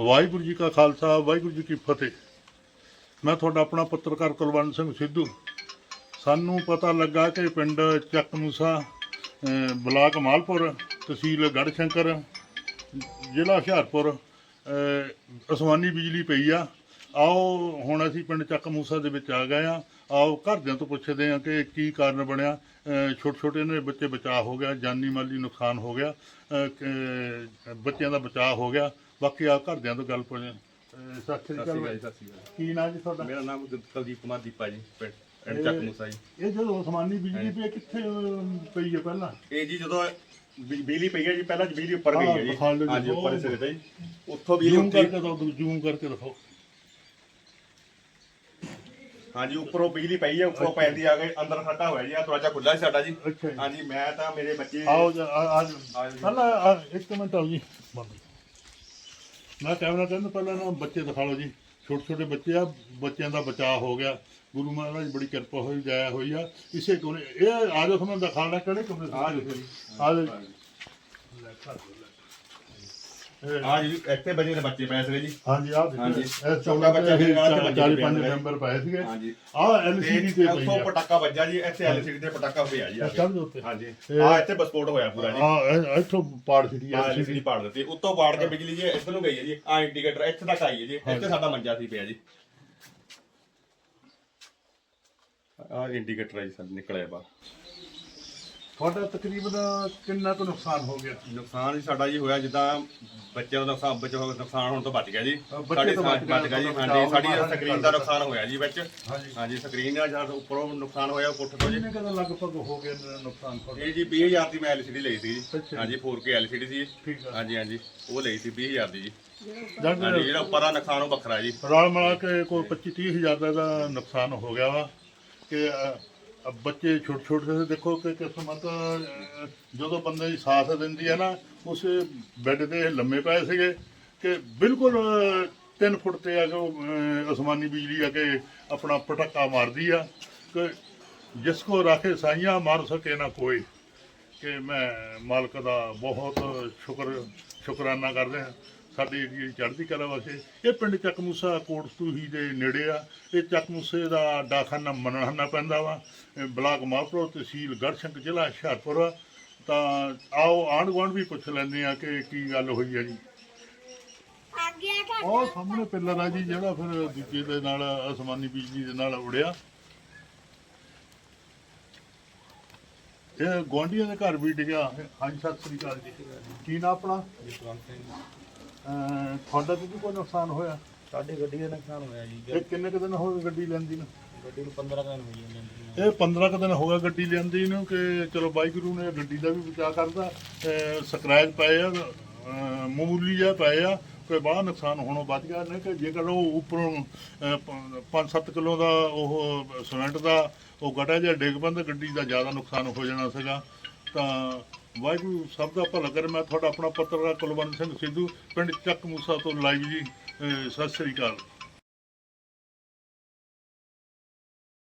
ਵਾਹਿਗੁਰੂ ਜੀ ਕਾ ਖਾਲਸਾ ਵਾਹਿਗੁਰੂ ਜੀ ਕੀ ਫਤਿਹ। ਮੈਂ ਤੁਹਾਡਾ ਆਪਣਾ ਪੱਤਰਕਾਰ ਕੁਲਵੰਤ ਸਿੰਘ ਸਿੱਧੂ। ਸਾਨੂੰ ਪਤਾ ਲੱਗਾ ਕਿ ਪਿੰਡ ਚੱਕ ਮੂਸਾ ਬਲਾਕ ਮਾਲਪੁਰ ਤਹਿਸੀਲ ਗੜਸ਼ੰਕਰ ਜ਼ਿਲ੍ਹਾ ਹੁਸ਼ਿਆਰਪੁਰ ਅਹ, ਅਸਮਾਨੀ ਬਿਜਲੀ ਪਈ ਆ। ਆਓ ਹੁਣ ਅਸੀਂ ਪਿੰਡ ਚੱਕ ਮੂਸਾ ਦੇ ਵਿੱਚ ਆ ਗਏ ਆ। ਆਓ ਘਰਦਿਆਂ ਤੋਂ ਪੁੱਛਦੇ ਆ ਕਿ ਕੀ ਕਾਰਨ ਬਣਿਆ। ਛੋਟੇ ਛੋਟੇ ਨੇ ਬੱਚੇ ਬਚਾਅ ਹੋ ਗਿਆ ਜਾਨੀ ਮਾਲੀ ਨੁਕਸਾਨ ਹੋ ਗਿਆ ਬੱਚਿਆਂ ਦਾ ਬਚਾਅ ਹੋ ਗਿਆ। ਬਾਕੀ ਆ ਘਰਦਿਆਂ ਤੋਂ ਗੱਲ ਅਹ, ਸਤਿ ਸ੍ਰੀ ਅਕਾਲ ਕੀ ਨਾਂ ਜੀ ਤੁਹਾਡਾ? ਮੇਰਾ ਨਾਮ ਕੁਲਦੀਪ ਕੁਮਾਰ ਦੀਪਾ ਜੀ ਪਿੰਡ ਚੱਕ ਮੂਸਾ ਜੀ। ਇਹ ਜਦੋਂ ਅਸਮਾਨੀ ਬਿਜਲੀ ਪਈ ਕਿੱਥੇ ਪਈ ਹੈ ਪਹਿਲਾਂ? ਇਹ ਜੀ ਜਦੋਂ ਬਿਜਲੀ ਪਈ ਹੈ ਜੀ ਪਹਿਲਾਂ ਬਿਜਲੀ ਉੱਪਰ ਗਈ ਹੈ ਜੀ। ਹਾਂਜੀ ਉੱਪਰ ਸਿਰੇ ਤੇ ਉੱਥੋਂ ਬਿਜਲੀ ਉੱਤੇ ਕਰਕੇ ਜ਼ੂਮ ਕਰਕੇ ਦਿਖਾਓ। ਹਾਂਜੀ ਉੱਪਰੋਂ ਬਿਜਲੀ ਪਈ ਹੈ ਉੱਪਰੋਂ ਪੈਂਦੀ ਆ ਗਈ ਅੰਦਰ ਖੱਡਾ ਹੋਇਆ ਜੀ ਆ ਦਰਵਾਜ਼ਾ ਖੁੱਲਾ ਸੀ ਸਾਡਾ ਜੀ। ਅੱਛਾ ਜੀ। ਹਾਂਜੀ ਮੈਂ ਤਾਂ ਮੇਰੇ ਬੱਚੇ ਆਓ ਜੀ, ਆ ਆ ਆ ਜਾਓ ਜੀ। ਪਹਿਲਾਂ ਆ, ਇੱਕ ਮਿੰਟ ਆਓ ਜੀ। ਬੰਦ। ਮੈਂ ਕੈਮਰਾ ਕਹਿੰਦਾ ਪਹਿਲਾਂ ਨਾ ਬੱਚੇ ਦਿਖਾ ਲਓ ਜੀ। ਛੋਟੇ ਛੋਟੇ ਬੱਚੇ ਆ ਬੱਚਿਆਂ ਦਾ ਬਚਾਅ ਹੋ ਗਿਆ। ਗੁਰੂ ਮਹਾਰਾਜ ਦੀ ਬੜੀ ਕਿਰਪਾ ਹੋਈ ਜਾਇਆ ਹੋਈ ਆ। ਇਸੇ ਕੋਨੇ ਇਹ ਆ ਜਾਓ ਤੁਹਾਨੂੰ ਦਿਖਾਣਾ ਕਿਹੜੇ ਕਮਰੇ ਆ ਜਾਓ। ਜੀ। ਆ ਜਾਓ ਇਹ- ਹਾਂ ਜੀ ਇੱਥੇ ਬੱਚੇ ਦੇ ਬੱਚੇ ਪੈ ਸਕੇ ਜੀ। ਹਾਂਜੀ ਆ ਦੇਖੋ ਹਾਂਜੀ। ਇਹ ਛੋਟਾ ਬੱਚਾ ਵੀ ਨਾਲ ਤੇ ਬੱਚੇ 40 ਵੀ 5 ਪਿਆ ਮੈਂਬਰ ਪਏ ਸੀਗੇ। ਹਾਂਜੀ। ਆ ਐਲਸੀਡੀ ਤੇ ਤੇ ਪਈ ਉੱਥੋਂ ਆ ਪਟਾਕਾ ਵੱਜਾ ਜੀ ਇੱਥੇ ਐਲਸੀਡੀ ਤੇ ਪਟਾਕਾ ਪਿਆ ਜੀ। ਆ ਕੇ। ਚੜ੍ਹ ਦੇ ਉੱਤੇ। ਹਾਂਜੀ। ਇਹ- ਆ ਇੱਥੇ ਵਿਸਫੋਟ ਹੋਇਆ ਪੂਰਾ ਜੀ। ਆ ਇੱਥੋਂ ਪਾੜ ਸਿੱਟੀ ਆ ਐਲਸੀਡੀ ਐਲਸੀਡੀ ਪਾੜ ਦਿੱਤੀ। ਉੱਤੋਂ ਪਾੜ ਕੇ ਬਿਜਲੀ ਜੀ ਇੱਧਰ ਨੂੰ ਗਈ ਹੈ ਜੀ। ਆ ਇੰਡੀਕੇਟਰ ਇੱਥੇ ਤੱਕ ਆਈ ਹੈ ਜੀ। ਇੱਥੇ ਸਾਡਾ ਮੰਜਾ ਸੀ ਪਿਆ ਜੀ। ਆ ਇੰਡੀਕੇਟਰ ਹੈ ਜੀ ਸਾਡਾ ਨਿਕਲਿਆ ਬਾਹਰ। ਤੁਹਾਡਾ ਤਕਰੀਬਨ ਕਿੰਨਾ ਕੁ ਨੁਕਸਾਨ ਹੋ ਗਿਆ? ਨੁਕਸਾਨ ਜੀ ਸਾਡਾ ਜੀ ਹੋਇਆ ਜਿੱਦਾਂ ਬੱਚਿਆਂ ਦਾ ਨੁਕਸਾਨ ਬੱਚੇ ਨੁਕਸਾਨ ਹੋਣ ਤੋਂ ਬਚ ਗਿਆ ਜੀ। ਬੱਚੇ ਸਾਡੀ ਤੋਂ ਬਚ ਬਚ ਗਿਆ ਜੀ। ਹਾਂਜੀ ਸਾਡੀ ਸਕਰੀਨ ਦਾ ਨੁਕਸਾਨ ਹੋਇਆ ਜੀ ਵਿੱਚ। ਹਾਂਜੀ। ਸਕਰੀਨ ਦਾ ਜਦ ਉੱਪਰੋਂ ਨੁਕਸਾਨ ਹੋਇਆ ਪੁੱਠ ਤੋਂ ਜੀ। ਕਿੰਨੇ ਕਦਾ ਲਗਭਗ ਹੋ ਗਿਆ ਨੁਕਸਾਨ ਤੁਹਾਡਾ? ਇਹ ਜੀ 20000 ਦੀ ਮੈਂ LCD ਲਈ ਸੀ ਜੀ। ਹਾਂਜੀ 4K LCD ਸੀ ਹਾਂਜੀ ਹਾਂਜੀ ਉਹ ਲਈ ਸੀ 20000 ਦੀ ਜੀ। ਜਿਹੜਾ ਉੱਪਰ ਦਾ ਨੁਕਸਾਨ ਉਹ ਵੱਖਰਾ ਜੀ। ਰਲ ਮਿਲਾ ਕੇ ਕੋਈ 25 30 ਹਜ਼ਾਰ ਦਾ ਇਹਦਾ ਨੁਕਸਾਨ ਹੋ ਗਿਆ ਵਾ। ਕਿ ਅ, ਬੱਚੇ ਛੋਟੇ ਛੋਟੇ ਦੇਖੋ ਕਿ ਕਿਸਮਤ ਜਦੋਂ ਬੰਦੇ ਦੀ ਸਾਥ ਦਿੰਦੀ ਹੈ ਨਾ ਉਸ ਬੈੱਡ ਤੇ ਲੰਮੇ ਪਏ ਸੀਗੇ ਕਿ ਬਿਲਕੁਲ 3 ਫੁੱਟ ਤੇ ਆ ਕੇ ਉਹ, ਅਸਮਾਨੀ ਬਿਜਲੀ ਆ ਕੇ ਆਪਣਾ ਪਟਾਕਾ ਮਾਰਦੀ ਆ। ਕਿ ਜਿਸ ਕੋ ਰਾਖੇ ਸਾਈਆਂ ਮਾਰ ਸਕੇ ਨਾ ਕੋਈ। ਕਿ ਮੈਂ ਮਾਲਕ ਦਾ ਬਹੁਤ ਸ਼ੁਕਰ ਸ਼ੁਕਰਾਨਾ ਕਰਦੇ ਹਾਂ। ਸਾਡੀ ਜਿਹੜੀ ਚੜ੍ਹਦੀ ਕਲਾ ਵਾਸਤੇ। ਇਹ ਪਿੰਡ ਚੱਕ ਮੂਸਾ ਕੋਟਸਤੂਹੀ ਦੇ ਨੇੜੇ ਆ। ਇਹ ਚੱਕ ਮੂਸੇ ਦਾ ਡਾਖਾਨਾ ਮੰਨਣਾ ਪੈਂਦਾ ਵਾ। ਬਲਾਕ ਮਾਪਰੋ ਤਹਿਸੀਲ ਗੜਸ਼ੰਕ ਜ਼ਿਲ੍ਹਾ ਹੁਸ਼ਿਆਰਪੁਰ ਆ। ਤਾਂ ਆਓ ਆਂਢ ਗੁਆਂਢ ਵੀ ਪੁੱਛ ਲੈਂਦੇ ਆ ਕਿ ਕੀ ਗੱਲ ਹੋਈ ਹੈ ਜੀ। ਉਹ ਸਾਹਮਣੇ ਪਿੱਲਰ ਆ ਜੀ ਜਿਹੜਾ ਫਿਰ ਦੂਜੇ ਦੇ ਨਾਲ ਅਸਮਾਨੀ ਬਿਜਲੀ ਦੇ ਨਾਲ ਉੜਿਆ। ਇਹ ਗੁਆਂਢੀਆਂ ਦੇ ਘਰ ਵੀ ਡਿੱਗਿਆ। ਹਾਂਜੀ ਸਤਿ ਸ੍ਰੀ ਅਕਾਲ ਜੀ। ਕੀ ਨਾ ਆਪਣਾ? ਤੁਹਾਡਾ ਤੇ ਵੀ ਕੋਈ ਨੁਕਸਾਨ ਹੋਇਆ? ਸਾਡੇ ਗੱਡੀ ਦਾ ਨੁਕਸਾਨ ਹੋਇਆ ਜੀ। ਇਹ ਕਿੰਨੇ ਕੁ ਦਿਨ ਹੋ ਗਏ ਗੱਡੀ ਲੈਂਦੀ ਨੂੰ? ਗੱਡੀ ਨੂੰ 15 ਦਿਨ ਹੋਈ ਜਾਂਦੇ ਨੇ। ਇਹ 15 ਕੁ ਦਿਨ ਹੋ ਗਏ ਗੱਡੀ ਲੈਂਦੀ ਨੂੰ ਕਿ ਚਲੋ ਵਾਹਿਗੁਰੂ ਨੇ ਗੱਡੀ ਦਾ ਵੀ ਬਚਾਅ ਕਰਦਾ ਸਕ੍ਰੈਚ ਪਏ ਆ ਅਹ ਮਾਮੂਲੀ ਜਿਹਾ ਪਏ ਆ ਕੋਈ ਬਾਹਰ ਨੁਕਸਾਨ ਹੋਣੋਂ ਬਚ ਗਿਆ ਨਹੀਂ ਕਿ ਜੇਕਰ ਉਹ ਉੱਪਰੋਂ 5-7 ਕਿਲੋ ਦਾ ਉਹ ਸੀਮੈਂਟ ਦਾ ਉਹ ਗਟਾ ਜਿਹਾ ਡਿੱਗ ਪੈਂਦਾ ਗੱਡੀ ਦਾ ਜ਼ਿਆਦਾ ਨੁਕਸਾਨ ਹੋ ਜਾਣਾ ਸੀਗਾ ਤਾਂ ਵਾਹਿਗੁਰੂ ਸਭ ਦਾ ਭਲਾ ਕਰੇ। ਮੈਂ ਤੁਹਾਡਾ ਆਪਣਾ ਪੱਤਰਕਾਰ ਕੁਲਵੰਤ ਸਿੰਘ ਸਿੱਧੂ, ਪਿੰਡ ਚੱਕ ਮੂਸਾ ਤੋਂ ਲਾਈਵ ਜੀ। ਸਤਿ ਸ੍ਰੀ ਅਕਾਲ।